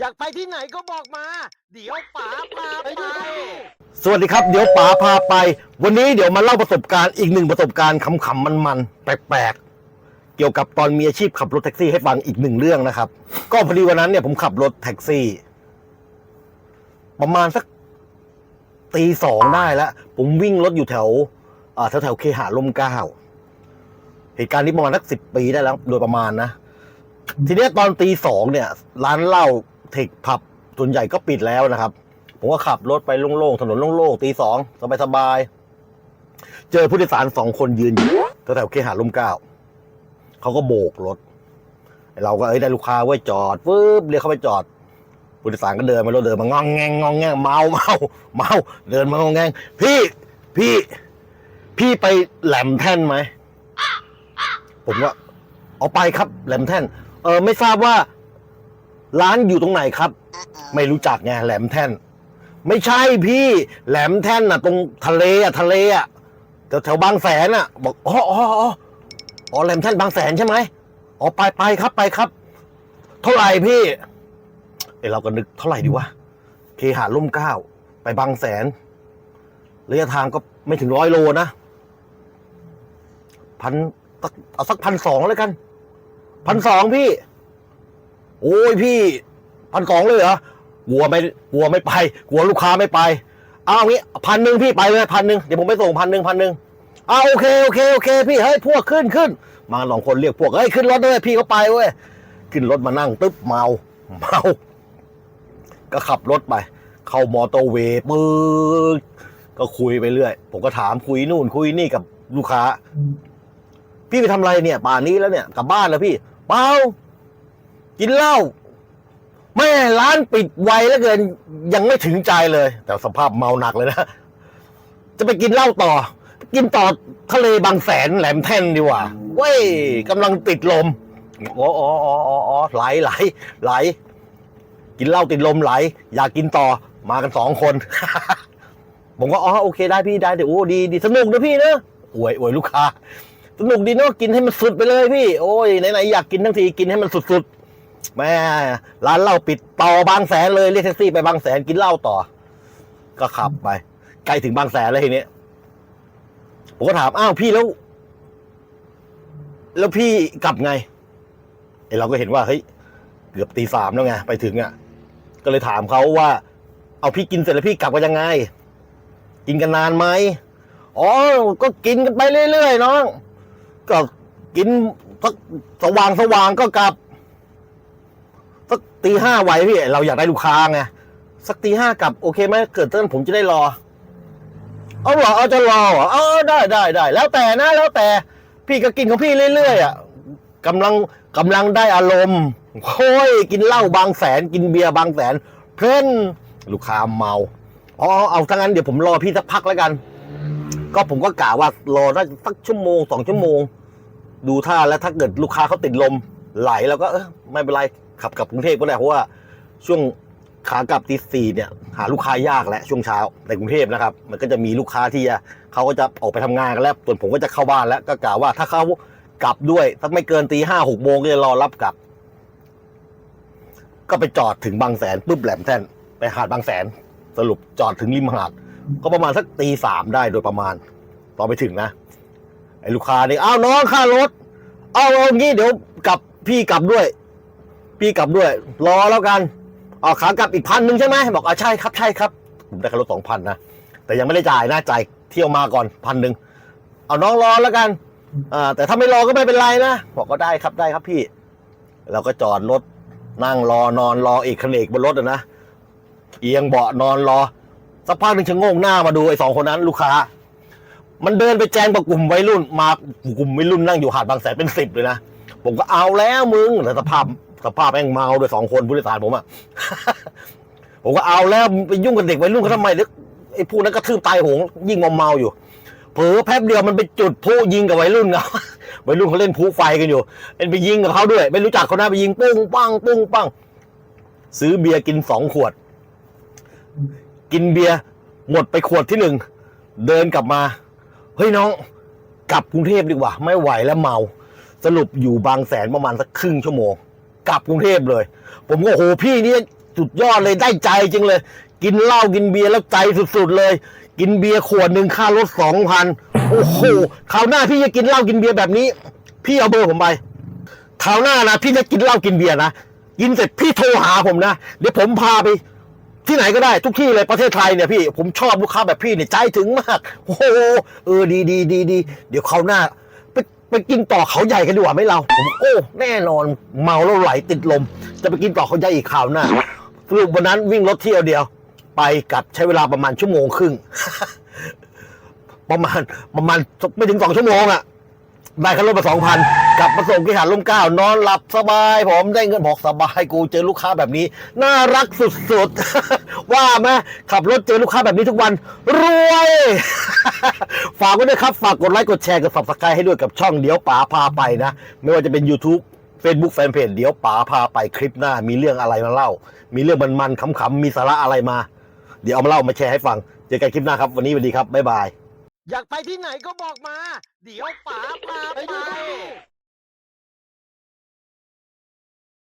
อยากไปที่ไหนก็บอกมา เดี๋ยวป๋าพาไปสวัสดีครับเดี๋ยวป๋าพาไป วันนี้เดี๋ยวมาเล่าประสบการณ์อีกหนึ่งประสบการณ์ขำๆมันๆแปลกๆเกี่ยวกับตอนมีอาชีพขับรถแท็กซี่ให้ฟังอีกหนึ่งเรื่องนะครับ ก็พอดีวันนั้นเนี่ยผมขับรถแท็กซี่ ประมาณสักตีสองได้แล้วผมวิ่งรถอยู่แถวแถวแถวเคหาลมเก้าเหตุการณ์นี้ประมาณสักสิบปีได้แล้ว โดยประมาณนะทีเนี้ยตอนตีสองเนี่ย ร้านเหล้า เทคผับส่วนใหญ่ก็ปิดแล้วนะครับ ผมก็ขับรถไปโล่งๆถนนโล่งๆตีสองสบายๆเจอผู้โดยสารสองคนยืนอยู่แถวเคหาลมเก้าเขาก็โบกรถ เราก็เอ้ยได้ลูกค้าไว้จอดปึ๊บเรียกเขาไปจอดผู้โดยสารก็เดินมารถเดินมางองแงงงองแงงเมาเมาเมาเดินมางองแงงพี่พี่ พี่ไปแหลมแท่นไหมผมว่าเอาไปครับแหลมแท่น เออไม่ทราบว่า ร้านอยู่ตรงไหนครับ ไม่รู้จักไงแหลมแท่น ไม่ใช่พี่แหลมแท่นน่ะ ตรงทะเลอะทะเลอะแถวแถวบางแสนอะ บอกอ๋ออ๋ออ๋ออ๋อแหลมแท่นบางแสนใช่ไหมอ๋อไปไปครับไปครับ เท่าไหร่พี่เอ้เราก็นึกเท่าไหร่ดีวะเคหาร่มเกล้าไปบางแสนระยะทางก็ไม่ถึงร้อยโลนะพันสักเอาสักพันสองเลยกันพันสองพี่ โอ้ยพี่พันสองเลยเหรอกลัวไม่กลัวไม่ไปกลัวลูกค้าไม่ไป เอางี้พันหนึ่งพี่ไปเลยพันหนึ่งเดี๋ยวผมไปส่งพันหนึ่งพันหนึ่งเอาโอเคโอเคโอเคพี่เฮ้ยพวกขึ้นขึ้น มาลองคนเรียกพวกเฮ้ยขึ้นรถด้วยพี่เขาไปเว้ยขึ้นรถมานั่งตึ๊บเมาเมาก็ขับรถไป เข้ามอเตอร์เวย์ปื๊ดก็คุยไปเรื่อย ผมก็ถามคุยนู่นคุยนี่กับลูกค้า พี่ไปทำอะไรเนี่ย ป่านนี้แล้วเนี่ย กลับบ้านแล้วพี่ เปล่า กินเหล้าแม่ร้านปิดไวแล้วเกินยังไม่ถึงใจเลย แต่สภาพเมาหนักเลยนะ จะไปกินเหล้าต่อ กินต่อทะเลบางแสนแหลมแท่นดีกว่าเว้ยกำลังติดลมอ๋ออ๋ออ๋ออ๋อไหลไหลไหล กินเหล้าติดลมไหล อยากกินต่อมากันสองคน ผมก็อ๋อโอเคได้พี่ได้เดี๋ยวโอ้ดีดีสนุกนะพี่เนอะอวยอวยลูกค้าสนุกดีเนาะกินให้มันสุดไปเลยพี่ โอ้ยไหนๆอยากกินทั้งทีกินให้มันสุดๆ แม่ร้านเหล้าปิดต่อบางแสนเลยเรียกแท็กซี่ไปบางแสนกินเหล้าต่อ ก็ขับไปใกล้ถึงบางแสนเลยทีนี้ผมก็ถามอ้าวพี่แล้ว แล้วพี่กลับไงไอเราก็เห็นว่าเฮ้ยเกือบตีสามแล้วไงไปถึงอะ ก็เลยถามเขาว่า เอาพี่กินเสร็จแล้วพี่กลับกันยังไง กินกันนานไหมอ๋อ ก็กินกันไปเรื่อยๆน้องก็กินสักสว่างสว่างก็กลับ ตีห้าไหวพี่เราอยากได้ลูกค้าไงสักตีห้ากลับโอเคไหมเกิดเต้นผมจะได้รอ เอาเหรอเอาจะรอเหรอเออได้ได้ได้แล้วแต่นะแล้วแต่พี่ก็กินของพี่เรื่อยๆอะกำลังกำลังได้อารมณ์โอ้ยกินเหล้าบางแสน กินเบียร์บางแสน เพลินลูกค้าเมาอ๋อเอาถ้างั้นเดี๋ยวผมรอพี่สักพักแล้วกัน ก็ผมก็กะว่ารอได้สักชั่วโมงสองชั่วโมง ดูท่าแล้วถ้าเกิดลูกค้าเขาติดลมไหลแล้วก็เออไม่เป็นไร ขับกลับกรุงเทพก็ได้เพราะว่าช่วงขากลับตีสี่เนี่ยหาลูกค้ายากแหละช่วงเช้าในกรุงเทพนะครับ มันก็จะมีลูกค้าที่เขาก็จะออกไปทำงานกันแล้วส่วนผมก็จะเข้าบ้านแล้วก็กะว่าถ้าเขากลับด้วยสักไม่เกินตีห้าหกโมงก็จะรอรับกลับ ก็ไปจอดถึงบางแสนปุ๊บแหลมแท่นไปหาดบางแสน สรุปจอดถึงริมหาด ก็ประมาณสักตีสามได้โดยประมาณ ตอนไปถึงนะไอ้ลูกค้านี่อ้าวน้องค่ารถ เอาเอางี้เดี๋ยวกลับพี่กลับด้วย พี่กลับด้วย รอแล้วกันเอ๋อขากลับอีกพันหนึ่งใช่ไหมบอกอ่าใช่ครับใช่ครับผมได้ค่ารถสองพันนะแต่ยังไม่ได้จ่ายนะจ่ายเที่ยวมาก่อนพันหนึ่งเอาน้องรอแล้วกันอ่าแต่ถ้าไม่รอก็ไม่เป็นไรนะบอกก็ได้ครับได้ครับพี่ เราก็จอดรถนั่งรอนอนรอเอกขนเอกบนรถนะเอียงเบาะนอนรอสักพักหนึ่งชะโงงหน้ามาดูไอ้สองคนนั้นลูกค้า มันเดินไปแจ้งกับกลุ่มวัยรุ่น มากลุ่มวัยรุ่นนั่งอยู่หาดบางแสนเป็นสิบเลยนะผมก็เอาแล้วมึงแต่สภาพ สภาพแม่งเมาด้วยสองคนผู้โดยสารผมอะผมก็เอาแล้วไปยุ่งกับเด็กวัยรุ่นเขาทำไมเด็กไอ้พวกนั้นก็ทืบตายหงยิ่งอมเมาอยู่ เผลอแป๊บเดียวมันไปจุดพลุยิงกับวัยรุ่นเขาวัยรุ่นเขาเล่นพลุไฟกันอยู่เป็นไปยิงกับเขาด้วย ไม่รู้จักเขานะไปยิงปุ้งปังปุ้งปังซื้อเบียร์กินสองขวด กินเบียร์หมดไปขวดที่หนึ่งเดินกลับมาเฮ้ยน้องกลับกรุงเทพดีกว่า ไม่ไหวแล้วเมา สรุปอยู่บางแสนประมาณสักครึ่งชั่วโมง กลับกรุงเทพเลย ผมก็โหพี่นี่สุดยอดเลยได้ใจจริงเลย กินเหล้ากินเบียร์แล้วใจสุดๆเลย กินเบียร์ขวดหนึ่งค่ารถสองพันโอ้โหคราวหน้าพี่จะกินเหล้ากินเบียร์แบบนี้ พี่เอาเบอร์ผมไปคราวหน้านะพี่จะกินเหล้ากินเบียร์นะกินเสร็จพี่โทรหาผมนะเดี๋ยวผมพาไปที่ไหนก็ได้ทุกที่เลยประเทศไทยเนี่ยพี่ผมชอบลูกค้าแบบพี่เนี่ยใจถึงมาก โอ้โหเออดีดีดีดีเดี๋ยวคราวหน้า ไปกินต่อเขาใหญ่กันดีกว่าไหมเราผมโอ้แน่นอนเมาแล้วไหลติดลม จะไปกินต่อเขาใหญ่อีกคราวหน้าสรุปวันนั้นวิ่งรถเที่ยวเดียว ไปกลับใช้เวลาประมาณชั่วโมงครึ่ง ประมาณประมาณไม่ถึงสองชั่วโมงอะ ได้ค่ารถมาสองพันกลับมาส่งที่หาดลมเกล้านอนหลับสบาย ผมได้เงินบอกสบายกูเจอลูกค้าแบบนี้ น่ารักสุดๆ ว่าไหมขับรถเจอลูกค้าแบบนี้ทุกวัน รวย ฝากไว้ด้วยครับ ฝากกดไลค์กดแชร์กด subscribe ให้ด้วยกับช่องเดี๋ยวป๋าพาไปนะ ไม่ว่าจะเป็น YouTube Facebook Fanpage เดี๋ยวป๋าพาไปคลิปหน้า มีเรื่องอะไรมาเล่า มีเรื่องมันๆขำๆมีสาระอะไรมา เดี๋ยวเอามาเล่ามาแชร์ให้ฟัง เจอกันคลิปหน้าครับ วันนี้สวัสดีครับบ๊ายบาย อยากไปที่ไหนก็บอกมา เดี๋ยวป๋าพาไป